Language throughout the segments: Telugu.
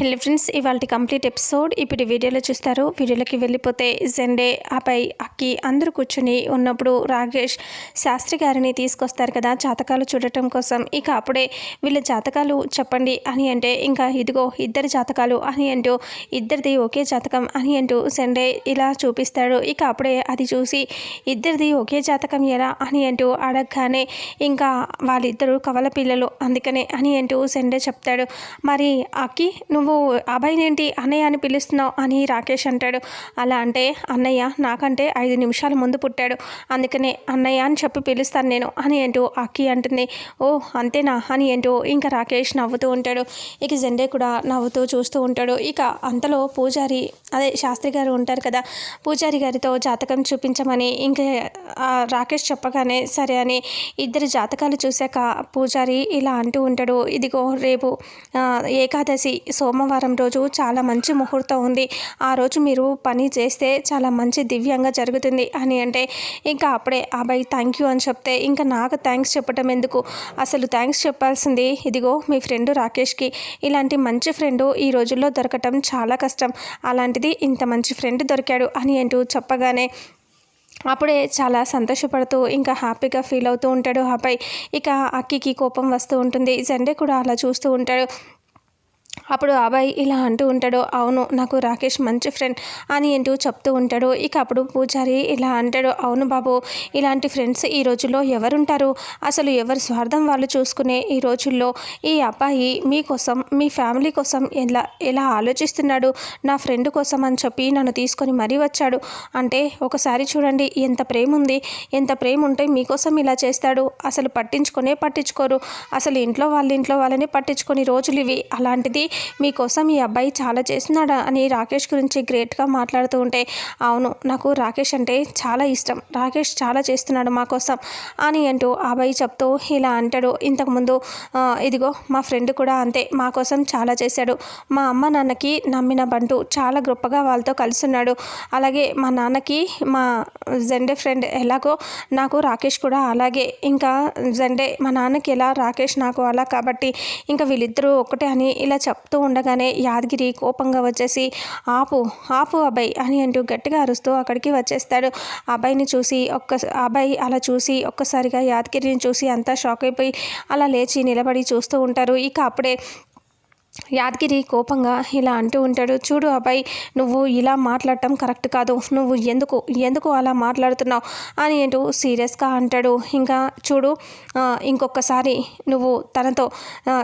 హలో ఫ్రెండ్స్ ఇవాళ కంప్లీట్ ఎపిసోడ్ ఇప్పుడు వీడియోలో చూస్తారు. వీడియోలోకి వెళ్ళిపోతే జెండే ఆపై అక్కి అందరూ కూర్చొని ఉన్నప్పుడు రాకేష్ శాస్త్రి గారిని తీసుకొస్తారు కదా జాతకాలు చూడటం కోసం. ఇక అప్పుడే వీళ్ళ జాతకాలు చెప్పండి అని అంటే ఇంకా ఇదిగో ఇద్దరి జాతకాలు అని అంటూ ఇద్దరిది ఒకే జాతకం అని అంటూ జెండే ఇలా చూపిస్తాడు. ఇక అప్పుడే అది చూసి ఇద్దరిది ఒకే జాతకం ఎలా అని అంటూ అడగగానే ఇంకా వాళ్ళిద్దరూ కవల పిల్లలు అందుకనే అని అంటూ సెండే చెప్తాడు. మరి అక్కి నువ్వు అభయ్ ఏంటి? అన్నయ్య అని పిలుస్తున్నావు అని రాకేష్ అంటాడు. అలా అంటే అన్నయ్య నాకంటే ఐదు నిమిషాల ముందు పుట్టాడు. అందుకనే అన్నయ్య అని చెప్పి పిలుస్తాను నేను అని అంటూ అక్కి అంటుంది. ఓ అంతేనా? అని అంటూ ఇంకా రాకేష్ నవ్వుతూ ఉంటాడు. ఇక జెండే కూడా నవ్వుతూ చూస్తూ ఉంటాడు. ఇక అంతలో పూజారి అదే శాస్త్రి గారు ఉంటారు కదా పూజారి గారితో జాతకం చూపించమని ఇంకా రాకేష్ చెప్పగానే సరే అని ఇద్దరు జాతకాలు చూశాక పూజారి ఇలా అంటూ ఉంటాడు. ఇదిగో రేపు ఏకాదశి సోమ సోమవారం రోజు చాలా మంచి ముహూర్తం ఉంది. ఆ రోజు మీరు పని చేస్తే చాలా మంచి దివ్యంగా జరుగుతుంది అని అంటే ఇంకా అప్పుడే అబ్బాయి థ్యాంక్ యూ అని చెప్తే ఇంకా నాకు థ్యాంక్స్ చెప్పటం ఎందుకు? అసలు థ్యాంక్స్ చెప్పాల్సింది ఇదిగో మీ ఫ్రెండ్ రాకేష్కి. ఇలాంటి మంచి ఫ్రెండ్ ఈ రోజుల్లో దొరకటం చాలా కష్టం. అలాంటిది ఇంత మంచి ఫ్రెండ్ దొరికాడు అని అంటూ చెప్పగానే అప్పుడే చాలా సంతోషపడుతూ ఇంకా హ్యాపీగా ఫీల్ అవుతూ ఉంటాడు అబ్బాయి. ఇక అక్కికి కోపం వస్తూ ఉంటుంది. జెండే కూడా అలా చూస్తూ ఉంటాడు. అప్పుడు అబ్బాయి ఇలా అంటూ ఉంటాడు అవును నాకు రాకేష్ మంచి ఫ్రెండ్ అని అంటూ చెప్తూ ఉంటాడు. ఇక అప్పుడు పూజారి ఇలా అంటాడు అవును బాబు ఇలాంటి ఫ్రెండ్స్ ఈ రోజుల్లో ఎవరుంటారు? అసలు ఎవరు స్వార్థం వాళ్ళు చూసుకునే ఈ రోజుల్లో ఈ అబ్బాయి మీకోసం మీ ఫ్యామిలీ కోసం ఎలా ఎలా ఆలోచిస్తున్నాడు? నా ఫ్రెండ్ కోసం అని చెప్పి నన్ను తీసుకొని మరీ వచ్చాడు. అంటే ఒకసారి చూడండి ఎంత ప్రేమ ఉంది ఎంత ప్రేమ ఉంటే మీకోసం ఇలా చేస్తాడు. అసలు పట్టించుకునే పట్టించుకోరు. అసలు ఇంట్లో వాళ్ళ ఇంట్లో వాళ్ళని పట్టించుకొని రోజులు ఇవి. అలాంటిది మీకోసం ఈ అబ్బాయి చాలా చేస్తున్నాడా అని రాకేష్ గురించి గ్రేట్గా మాట్లాడుతూ ఉంటే అవును నాకు రాకేష్ అంటే చాలా ఇష్టం. రాకేష్ చాలా చేస్తున్నాడు మా కోసం అని అంటూ ఆ అబ్బాయి చెప్తూ ఇలా అంటాడు. ఇంతకుముందు ఇదిగో మా ఫ్రెండ్ కూడా అంతే మా కోసం చాలా చేశాడు. మా అమ్మ నాన్నకి నమ్మిన బంటు చాలా గొప్పగా వాళ్ళతో కలిసి ఉన్నాడు. అలాగే మా నాన్నకి మా జెండే ఫ్రెండ్ ఎలాగో నాకు రాకేష్ కూడా అలాగే. ఇంకా జెండే మా నాన్నకి ఎలా రాకేష్ నాకు అలా కాబట్టి ఇంకా వీళ్ళిద్దరూ ఒకటే అని ఇలా చెప్తూ ఉండగానే యాదగిరి కోపంగా వచ్చేసి ఆపు ఆపు అబ్బాయి అని అంటూ గట్టిగా అరుస్తూ అక్కడికి వచ్చేస్తాడు. ఆ అబ్బాయిని చూసి ఒక్క అబ్బాయి అలా చూసి ఒక్కసారిగా యాదగిరిని చూసి అంతా షాక్ అయిపోయి అలా లేచి నిలబడి చూస్తూ ఉంటారు. ఇక అప్పుడే యాదగిరి కోపంగా ఇలా అంటూ ఉంటాడు. చూడు అబ్బాయి నువ్వు ఇలా మాట్లాడటం కరెక్ట్ కాదు. నువ్వు ఎందుకు ఎందుకు అలా మాట్లాడుతున్నావు? అని అంటూ సీరియస్గా అంటాడు. ఇంకా చూడు ఇంకొకసారి నువ్వు తనతో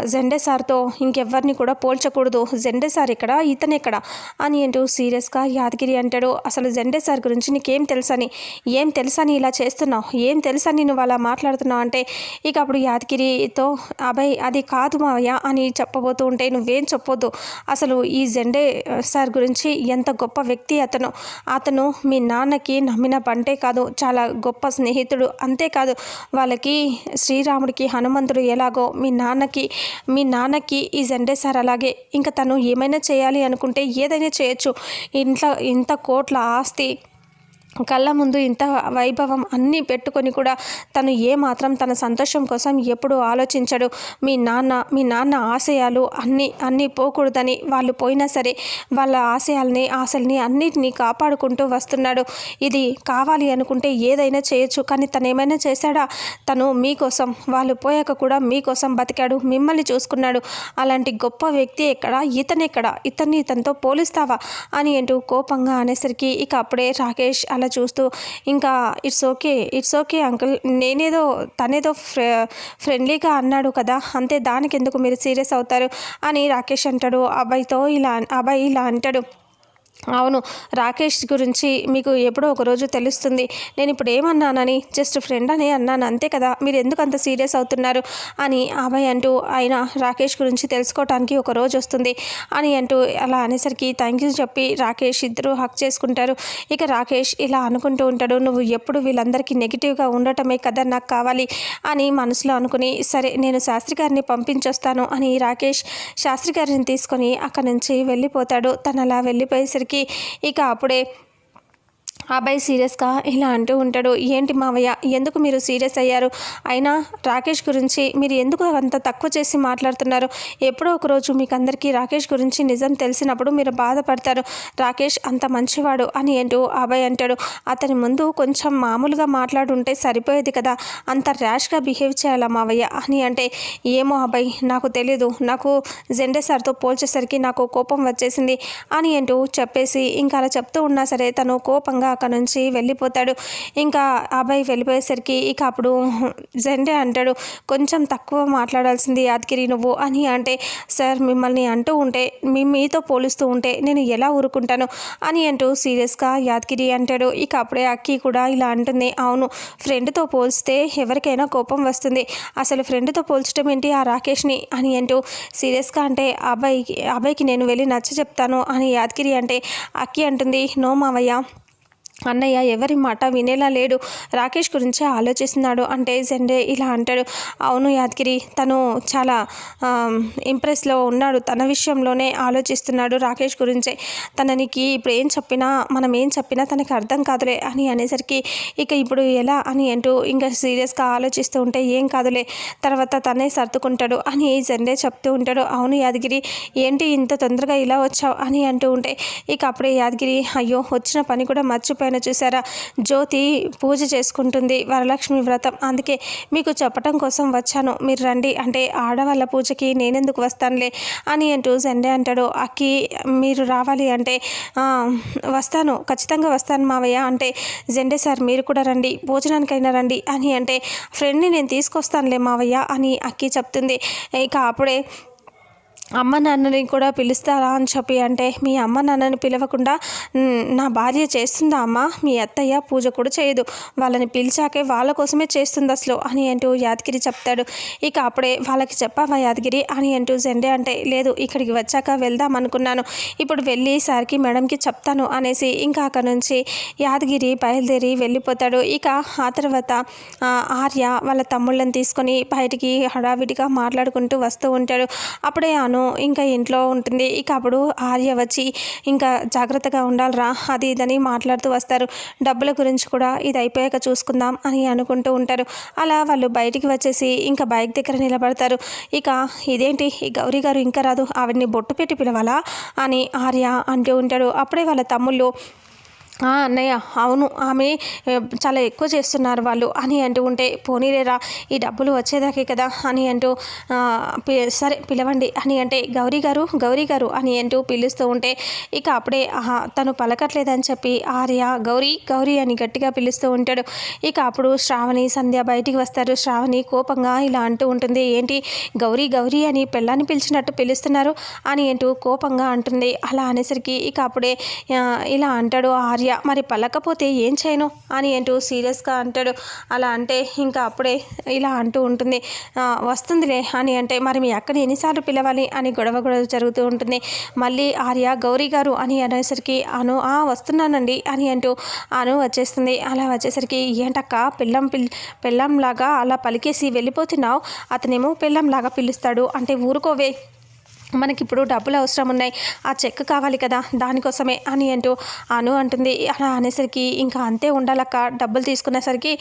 జెండే సార్తో ఇంకెవ్వరిని కూడా పోల్చకూడదు. జెండే సార్ ఇక్కడ ఇతను ఇక్కడ అని అంటూ సీరియస్గా యాదగిరి అంటాడు. అసలు జెండే సార్ గురించి నీకేం తెలుసని ఏం తెలుసని ఇలా చేస్తున్నావు? ఏం తెలుసని నువ్వు అలా మాట్లాడుతున్నావు అంటే ఇక అప్పుడు యాదగిరితో అబ్బాయి అది కాదు మావయ్య అని చెప్పబోతూ ఉంటే నువ్వు చెప్పొద్దు. అసలు ఈ జెండే సార్ గురించి ఎంత గొప్ప వ్యక్తి అతను. అతను మీ నాన్నకి నమ్మిన పంటే కాదు చాలా గొప్ప స్నేహితుడు అంతేకాదు వాళ్ళకి శ్రీరాముడికి హనుమంతుడు ఎలాగో మీ నాన్నకి మీ నాన్నకి ఈ జెండే సార్ అలాగే. ఇంకా తను ఏమైనా చేయాలి అనుకుంటే ఏదైనా చేయొచ్చు. ఇంట్లో ఇంత కోట్ల ఆస్తి కళ్ళ ముందు ఇంత వైభవం అన్నీ పెట్టుకొని కూడా తను ఏమాత్రం తన సంతోషం కోసం ఎప్పుడు ఆలోచించడు. మీ నాన్న మీ నాన్న ఆశయాలు అన్నీ అన్నీ పోకూడదని వాళ్ళు పోయినా సరే వాళ్ళ ఆశయాల్ని ఆశల్ని అన్నిటినీ కాపాడుకుంటూ వస్తున్నాడు. ఇది కావాలి అనుకుంటే ఏదైనా చేయొచ్చు కానీ తను ఏమైనా చేశాడా? తను మీకోసం వాళ్ళు పోయాక కూడా మీకోసం బతికాడు మిమ్మల్ని చూసుకున్నాడు. అలాంటి గొప్ప వ్యక్తి ఎక్కడ? ఇతను ఎక్కడ ఇతన్ని ఇతనితో పోలిస్తావా? అని అంటూ కోపంగా అనేసరికి ఇక అప్పుడే రాకేష్ అలా చూస్తూ ఇంకా it's okay it's okay uncle నేనేదో తనేదో ఫ్రె ఫ్రెండ్లీగా అన్నాడు కదా అంతే దానికి ఎందుకు మీరు సీరియస్ అవుతారు? అని రాకేష్ అంటాడు. అబ్బాయితో ఇలా అబ్బాయి ఇలా అంటాడు. అవును రాకేష్ గురించి మీకు ఎప్పుడో ఒక రోజు తెలుస్తుంది. నేను ఇప్పుడు ఏమన్నానని జస్ట్ ఫ్రెండ్ అని అన్నాను అంతే కదా? మీరు ఎందుకు అంత సీరియస్ అవుతున్నారు? అని అభయ్ అంటూ ఆయన రాకేష్ గురించి తెలుసుకోవటానికి ఒక రోజు వస్తుంది. అని అంటూ అలా అనేసరికి థ్యాంక్ యూ చెప్పి రాకేష్ ఇద్దరు హక్ చేసుకుంటారు. ఇక రాకేష్ ఇలా అనుకుంటూ ఉంటాడు నువ్వు ఎప్పుడు వీళ్ళందరికీ నెగిటివ్గా ఉండటమే కదా నాకు కావాలి అని మనసులో అనుకుని సరే నేను శాస్త్రి గారిని పంపించొస్తాను అని రాకేష్ శాస్త్రి గారిని తీసుకొని అక్కడి నుంచి వెళ్ళిపోతాడు. తను అలా వెళ్ళిపోయేసరికి ఇక అప్పుడే అబ్బాయి సీరియస్గా ఇలా అంటూ ఉంటాడు. ఏంటి మావయ్య ఎందుకు మీరు సీరియస్ అయ్యారు? అయినా రాకేష్ గురించి మీరు ఎందుకు అంత తక్కువ చేసి మాట్లాడుతున్నారు? ఎప్పుడో ఒకరోజు మీకు అందరికీ రాకేష్ గురించి నిజం తెలిసినప్పుడు మీరు బాధపడతారు. రాకేష్ అంత మంచివాడు అని ఏంటో అబ్బాయి అంటాడు. అతని ముందు కొంచెం మామూలుగా మాట్లాడుంటే సరిపోయేది కదా. అంత ర్యాష్గా బిహేవ్ చేయాలా మావయ్య? అని అంటే ఏమో అబ్బాయి నాకు తెలీదు. నాకు జెండే సార్తో పోల్చేసరికి నాకు కోపం వచ్చేసింది అని ఏంటో చెప్పేసి ఇంకా అలా చెప్తూ ఉన్నా సరే తను కోపంగా అక్కడ నుంచి వెళ్ళిపోతాడు. ఇంకా అబ్బాయి వెళ్ళిపోయేసరికి ఇక అప్పుడు జెండే అంటాడు కొంచెం తక్కువ మాట్లాడాల్సింది యాదగిరి నువ్వు అని అంటే సార్ మిమ్మల్ని అంటూ ఉంటే మీ మీతో పోలుస్తూ ఉంటే నేను ఎలా ఊరుకుంటాను అని అంటూ సీరియస్గా యాదగిరి అంటాడు. ఇక అప్పుడే అక్కి కూడా ఇలా అంటుంది అవును ఫ్రెండ్తో పోల్స్తే ఎవరికైనా కోపం వస్తుంది. అసలు ఫ్రెండ్తో పోల్చడం ఏంటి ఆ రాకేష్ని? అని అంటూ సీరియస్గా అంటే అబ్బాయికి అబ్బాయికి నేను వెళ్ళి నచ్చ చెప్తాను అని యాదగిరి అంటే అక్కి అంటుంది నో మావయ్య అన్నయ్య ఎవరి మాట వినేలా లేడు. రాకేష్ గురించి ఆలోచిస్తున్నాడు. అంటే జెండే ఇలా అంటాడు. అవును యాదగిరి తను చాలా ఇంప్రెస్లో ఉన్నాడు. తన విషయంలోనే ఆలోచిస్తున్నాడు రాకేష్ గురించే. తననికి ఇప్పుడు ఏం చెప్పినా మనం ఏం చెప్పినా తనకి అర్థం కాదులే అని అనేసరికి ఇక ఇప్పుడు ఎలా అని అంటూ ఇంకా సీరియస్గా ఆలోచిస్తూ ఉంటే ఏం కాదులే. తర్వాత తనే సర్దుకుంటాడు అని జెండే చెప్తూ ఉంటాడు. అవును యాదగిరి ఏంటి ఇంత తొందరగా ఇలా వచ్చావు అని అంటూ ఉంటే ఇక అప్పుడే యాదగిరి అయ్యో వచ్చిన పని కూడా మర్చిపోయాను. పైన చూసారా? జ్యోతి పూజ చేసుకుంటుంది వరలక్ష్మి వ్రతం. అందుకే మీకు చెప్పటం కోసం వచ్చాను. మీరు రండి. అంటే ఆడవాళ్ళ పూజకి నేనెందుకు వస్తానులే అని అంటూ జెండే అంటాడు. అక్కి మీరు రావాలి అంటే వస్తాను. ఖచ్చితంగా వస్తాను మావయ్య. అంటే జెండే సార్ మీరు కూడా రండి. భోజనానికైనా రండి అని అంటే ఫ్రెండ్ని నేను తీసుకొస్తానులే మావయ్య అని అక్కి చెప్తుంది. ఇక అప్పుడే అమ్మ నాన్నని కూడా పిలుస్తారా అని చెప్పి అంటే మీ అమ్మ నాన్నని పిలవకుండా నా భార్య చేస్తుందా అమ్మ? మీ అత్తయ్య పూజ కూడా చేయదు. వాళ్ళని పిలిచాకే వాళ్ళ కోసమే చేస్తుంది అసలు అని అంటూ యాదగిరి చెప్తాడు. ఇక అప్పుడే వాళ్ళకి చెప్పావా యాదగిరి? అని అంటూ జెండే అంటే లేదు ఇక్కడికి వచ్చాక వెళ్దాం అనుకున్నాను. ఇప్పుడు వెళ్ళి సార్కి మేడంకి చెప్తాను అనేసి ఇంకా అక్కడ నుంచి యాదగిరి బయలుదేరి వెళ్ళిపోతాడు. ఇక ఆ తర్వాత ఆర్య వాళ్ళ తమ్ముళ్ళని తీసుకొని బయటికి హడావిడిగా మాట్లాడుకుంటూ వస్తూ ఉంటాడు. అప్పుడే అను ఇంకా ఇంట్లో ఉంటుంది. ఇక అప్పుడు ఆర్య వచ్చి ఇంకా జాగ్రత్తగా ఉండాలిరా అది ఇదని మాట్లాడుతూ వస్తారు. డబ్బుల గురించి కూడా ఇది అయిపోయాక చూసుకుందాం అని అనుకుంటూ ఉంటారు. అలా వాళ్ళు బయటికి వచ్చేసి ఇంకా బైక్ దగ్గర నిలబడతారు. ఇక ఇదేంటి? ఈ గౌరీ గారు ఇంకా రాదు. ఆవిడ్ని బొట్టు పెట్టి పిలవాలా? అని ఆర్య అంటూ ఉంటాడు. అప్పుడే వాళ్ళ తమ్ముళ్ళు అన్నయ్య అవును ఆమె చాలా ఎక్కువ చేస్తున్నారు వాళ్ళు అని అంటూ ఉంటే పోనీలేరా ఈ డబ్బులు వచ్చేదాకే కదా అని అంటూ సరే పిలవండి అని అంటే గౌరీ గారు గౌరీ గారు అని అంటూ పిలుస్తూ ఉంటే ఇక అప్పుడే తను పలకట్లేదని చెప్పి ఆర్య గౌరీ గౌరీ అని గట్టిగా పిలుస్తూ ఉంటాడు. ఇక అప్పుడు శ్రావణి సంధ్య బయటికి వస్తారు. శ్రావణి కోపంగా ఇలా అంటూ ఉంటుంది ఏంటి గౌరీ గౌరీ అని పెళ్ళాన్ని పిలిచినట్టు పిలుస్తున్నారు అని అంటూ కోపంగా అంటుంది. అలా అనేసరికి ఇక అప్పుడే ఇలా అంటాడు ఆర్య ఆర్య మరి పలకపోతే ఏం చేయను? అని అంటూ సీరియస్గా అంటాడు. అలా అంటే ఇంకా అప్పుడే ఇలా అంటూ ఉంటుంది. వస్తుందిలే అని అంటే మరి మీ అక్కని ఎన్నిసార్లు పిలవాలి? అని గొడవ గొడవ జరుగుతూ ఉంటుంది. మళ్ళీ ఆర్య గౌరీ గారు అని అనేసరికి అను ఆ వస్తున్నానండి అని అంటూ అను వచ్చేస్తుంది. అలా వచ్చేసరికి ఏంటక్క పిల్లం పిల్ పెళ్ళంలాగా అలా పలికేసి వెళ్ళిపోతున్నావు? అతనేమో పెళ్ళంలాగా పిలుస్తాడు. అంటే ఊరుకోవే. మనకి ఇప్పుడు డబ్బులు అవసరం ఉన్నాయి ఆ చెక్ కావాలి కదా దానికోసమే అని అంటూ అను అంటుంది. అలా అనేసరికి ఇంకా అంతే ఉండాలక్క డబ్బులు తీసుకునేసరికి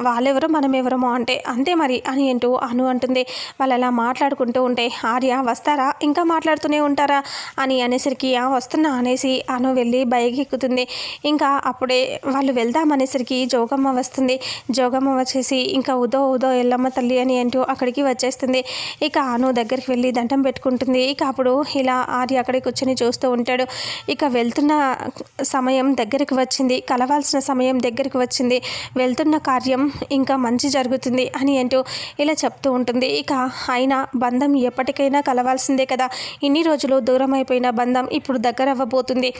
వాళ్ళెవరో మనం ఎవరమో అంటే అంతే మరి అని అంటూ అను అంటుంది. వాళ్ళు అలా మాట్లాడుకుంటూ ఉంటే ఆర్య వస్తారా? ఇంకా మాట్లాడుతూనే ఉంటారా? అని అనేసరికి వస్తున్నా అనేసి అను వెళ్ళి బైక్ ఎక్కుతుంది ఇంకా అప్పుడే వాళ్ళు వెళ్దాం అనేసరికి జోగమ్మ వస్తుంది. జోగమ్మ వచ్చేసి ఇంకా ఉదో ఉదో ఎల్లమ్మ తల్లి అని అంటూ అక్కడికి వచ్చేస్తుంది. ఇక అను దగ్గరికి వెళ్ళి దండం పెట్టుకుంటుంది. ఇక అప్పుడు ఇలా ఆర్య అక్కడే కూర్చొని చూస్తూ ఉంటాడు. ఇక వెళ్తున్న సమయం దగ్గరికి వచ్చింది. కలవాల్సిన సమయం దగ్గరికి వచ్చింది. వెళ్తున్న కార్యం ఇంకా మంచి జరుగుతుంది అని అంటూ ఇలా చెప్తూ ఉంటుంది. ఇక అయినా బంధం ఎప్పటికైనా కలవాల్సిందే కదా. ఇన్ని రోజులు దూరం అయిపోయిన బంధం ఇప్పుడు దగ్గర అవ్వబోతుంది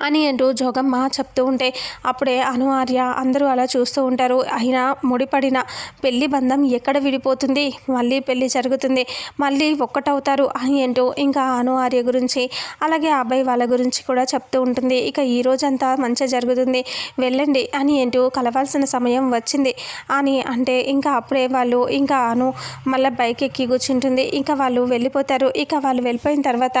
అని అంటూ జోగమ్మ చెప్తూ ఉంటే అప్పుడే అను ఆర్య అందరూ అలా చూస్తూ ఉంటారు. అయినా ముడిపడిన పెళ్ళి బంధం ఎక్కడ విడిపోతుంది? మళ్ళీ పెళ్ళి జరుగుతుంది. మళ్ళీ ఒక్కటవుతారు అని అంటూ ఇంకా అను ఆర్య గురించి అలాగే అబ్బాయి వాళ్ళ గురించి కూడా చెప్తూ ఉంటుంది. ఇక ఈ రోజంతా మంచిగా జరుగుతుంది. వెళ్ళండి అని అంటూ కలవాల్సిన సమయం వచ్చింది. అని అంటే ఇంకా అప్పుడే వాళ్ళు ఇంకా అను మళ్ళీ బైక్ ఎక్కి కూర్చుంటుంది. ఇంకా వాళ్ళు వెళ్ళిపోతారు. ఇక వాళ్ళు వెళ్ళిపోయిన తర్వాత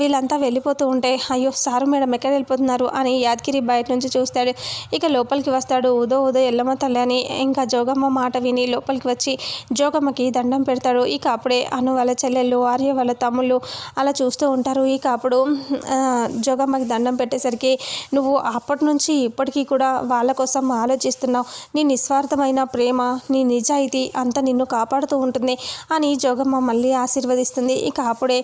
వీళ్ళంతా వెళ్ళిపోతూ ఉంటే అయ్యో సారు మేడం ఎక్కడ ఎక్కడ వెళ్ళిపోతున్నారు అని యాదగిరి బయట నుంచి చూస్తాడు. ఇక లోపలికి వస్తాడు. ఉదో ఉదో ఎల్లమ్మ తల్లి అని ఇంకా జోగమ్మ మాట విని లోపలికి వచ్చి జోగమ్మకి దండం పెడతాడు. ఇక అప్పుడే అను వాళ్ళ చెల్లెళ్ళు ఆర్య వాళ్ళ తమ్ముళ్ళు అలా చూస్తూ ఉంటారు. ఇక అప్పుడు జోగమ్మకి దండం పెట్టేసరికి నువ్వు అప్పటి నుంచి ఇప్పటికీ కూడా వాళ్ళ కోసం ఆలోచిస్తున్నావు. నీ నిస్వార్థమైన ప్రేమ నీ నిజాయితీ అంతా నిన్ను కాపాడుతూ ఉంటుంది అని జోగమ్మ మళ్ళీ ఆశీర్వదిస్తుంది. ఇక అప్పుడే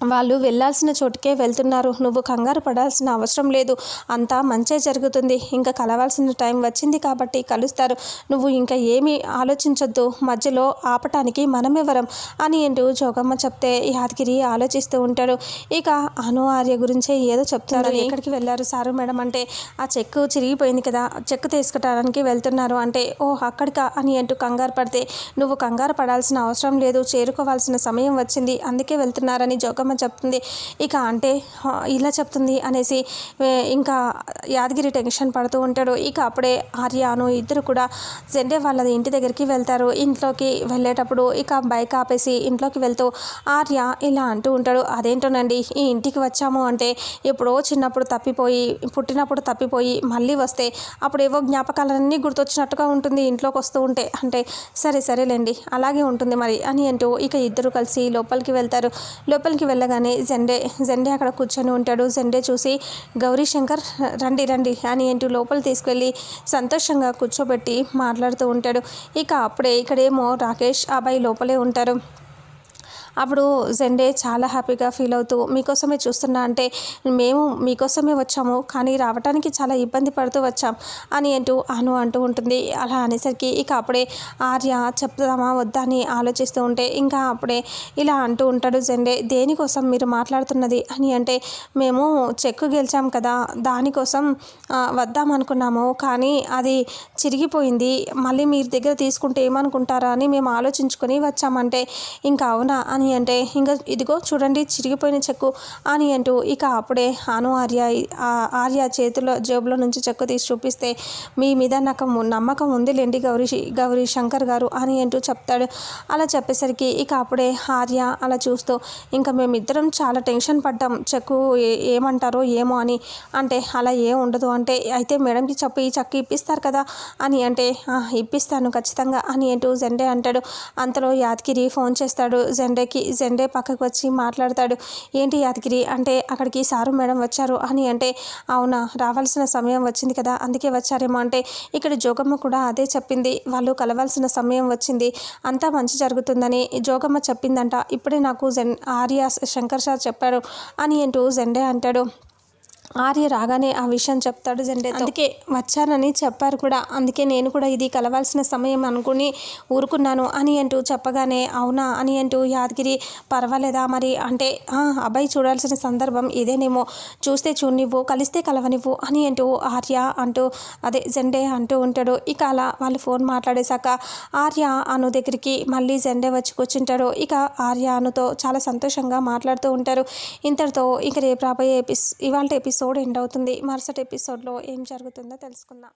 వాళ్ళు వెళ్ళాల్సిన చోటుకే వెళ్తున్నారు. నువ్వు కంగారు పడాల్సిన అవసరం లేదు. అంతా మంచే జరుగుతుంది. ఇంకా కలవాల్సిన టైం వచ్చింది కాబట్టి కలుస్తారు. నువ్వు ఇంకా ఏమీ ఆలోచించొద్దు. మధ్యలో ఆపటానికి మనమెవరం అని అంటూ జోగమ్మ చెప్తే యాదగిరి ఆలోచిస్తూ ఉంటాడు. ఇక అను ఆర్య గురించే ఏదో చెప్తున్నారు. ఎక్కడికి వెళ్ళారు సారు మేడం అంటే ఆ చెక్కు చిరిగిపోయింది కదా చెక్కు తీసుకురావడానికి వెళ్తున్నారు అంటే ఓ అక్కడికా అని అంటూ కంగారు పడితే నువ్వు కంగారు పడాల్సిన అవసరం లేదు. చేరుకోవాల్సిన సమయం వచ్చింది. అందుకే వెళ్తున్నారని జోగమ్మ అమ్మ చెప్తుంది. ఇక అంటే ఇలా చెప్తుంది అనేసి ఇంకా యాదగిరి టెన్షన్ పడుతూ ఉంటాడు. ఇక అప్పుడే ఆర్యాను ఇద్దరు కూడా జెండే వాళ్ళది ఇంటి దగ్గరికి వెళ్తారు. ఇంట్లోకి వెళ్ళేటప్పుడు ఇక బైక్ ఆపేసి ఇంట్లోకి వెళ్తూ ఆర్య ఇలా అంటూ ఉంటాడు. అదేంటోనండి ఈ ఇంటికి వచ్చాము అంటే ఎప్పుడో చిన్నప్పుడు తప్పిపోయి పుట్టినప్పుడు తప్పిపోయి మళ్ళీ వస్తే అప్పుడు ఏవో జ్ఞాపకాలన్నీ గుర్తొచ్చినట్టుగా ఉంటుంది ఇంట్లోకి వస్తూ ఉంటే. అంటే సరే సరేలేండి అలాగే ఉంటుంది మరి అని అంటూ ఇక ఇద్దరు కలిసి లోపలికి వెళ్తారు. లోపలికి వెళ్ళ వెళ్ళగానే జెండే జెండే అక్కడ కూర్చొని ఉంటాడు. జెండే చూసి గౌరీ శంకర్ రండి రండి అని ఏంటో లోపల తీసుకెళ్ళి సంతోషంగా కూర్చోబెట్టి మాట్లాడుతూ ఉంటాడు. ఇక అప్పుడే ఇక్కడేమో రాకేష్ అబ్బాయి లోపలే ఉంటారు. అప్పుడు జెండే చాలా హ్యాపీగా ఫీల్ అవుతూ మీకోసమే చూస్తున్నా అంటే మేము మీకోసమే వచ్చాము కానీ రావడానికి చాలా ఇబ్బంది పడుతూ వచ్చాం అని అంటూ అను అంటూ ఉంటుంది. అలా అనేసరికి ఇక అప్పుడే ఆర్య చెప్తామా వద్దా అని ఆలోచిస్తూ ఉంటే ఇంకా అప్పుడే ఇలా అంటూ ఉంటాడు జెండే. దేనికోసం మీరు మాట్లాడుతున్నది? అని అంటే మేము చెక్కు గెలిచాం కదా దానికోసం వద్దాం అనుకున్నాము కానీ అది చిరిగిపోయింది మళ్ళీ మీరు దగ్గర తీసుకుంటే ఏమనుకుంటారా అని మేము ఆలోచించుకొని వచ్చామంటే ఇంకా అవునా అని అంటే ఇంకా ఇదిగో చూడండి చిరిగిపోయిన చెక్కు అని అంటూ ఇక అప్పుడే అను ఆర్య ఆర్య చేతిలో జేబులో నుంచి చెక్కు తీసి చూపిస్తే మీ మీద నాకు నమ్మకం ఉంది లేండి గౌరీ గౌరీ శంకర్ గారు అని అంటూ చెప్తాడు. అలా చెప్పేసరికి ఇక అప్పుడే ఆర్య అలా చూస్తూ ఇంకా మేమిద్దరం చాలా టెన్షన్ పడ్డాం చెక్కు ఏమంటారో ఏమో అని అంటే అలా ఏం ఉండదు అంటే అయితే మేడంకి చెప్పి ఈ చెక్కు ఇప్పిస్తారు కదా అని అంటే ఇప్పిస్తాను ఖచ్చితంగా అని అంటూ జెండే అంటాడు. అంతలో యాదగిరి ఫోన్ చేస్తాడు. జెండే జెండేకి జెండే పక్కకు వచ్చి మాట్లాడతాడు. ఏంటి యాదగిరి? అంటే అక్కడికి సారు మేడం వచ్చారు అని అంటే అవునా రావాల్సిన సమయం వచ్చింది కదా అందుకే వచ్చారేమో అంటే ఇక్కడ జోగమ్మ కూడా అదే చెప్పింది. వాళ్ళు కలవాల్సిన సమయం వచ్చింది. అంతా మంచి జరుగుతుందని జోగమ్మ చెప్పిందంట. ఇప్పుడే నాకు జెన్ ఆర్య శంకర్ సార్ చెప్పారు అని అంటూ జెండే అంటాడు. ఆర్య రాగానే ఆ విషయం చెప్తాడు జెండే అందుకే వచ్చానని చెప్పారు కూడా. అందుకే నేను కూడా ఇది కలవాల్సిన సమయం అనుకుని ఊరుకున్నాను అని అంటూ చెప్పగానే అవునా అని అంటూ యాదగిరి పర్వాలేదా మరి? అంటే అబ్బాయి చూడాల్సిన సందర్భం ఇదేనేమో. చూస్తే చూనివ్వు కలిస్తే కలవనివ్వు అని అంటూ ఆర్య అంటూ అదే జెండే అంటూ ఉంటాడు. ఇక అలా వాళ్ళు ఫోన్ మాట్లాడేశాక ఆర్య అను దగ్గరికి మళ్ళీ జెండే వచ్చి కూర్చుంటాడు. ఇక ఆర్య అనుతో చాలా సంతోషంగా మాట్లాడుతూ ఉంటారు. ఇంతటితో ఇక రేపు రాబోయే ఎపిస్ ఇవాళ ఎపిసోడ్ ఎండ్ అవుతుంది. మరుసటి ఎపిసోడ్లో ఏం జరుగుతుందో తెలుసుకుందాం.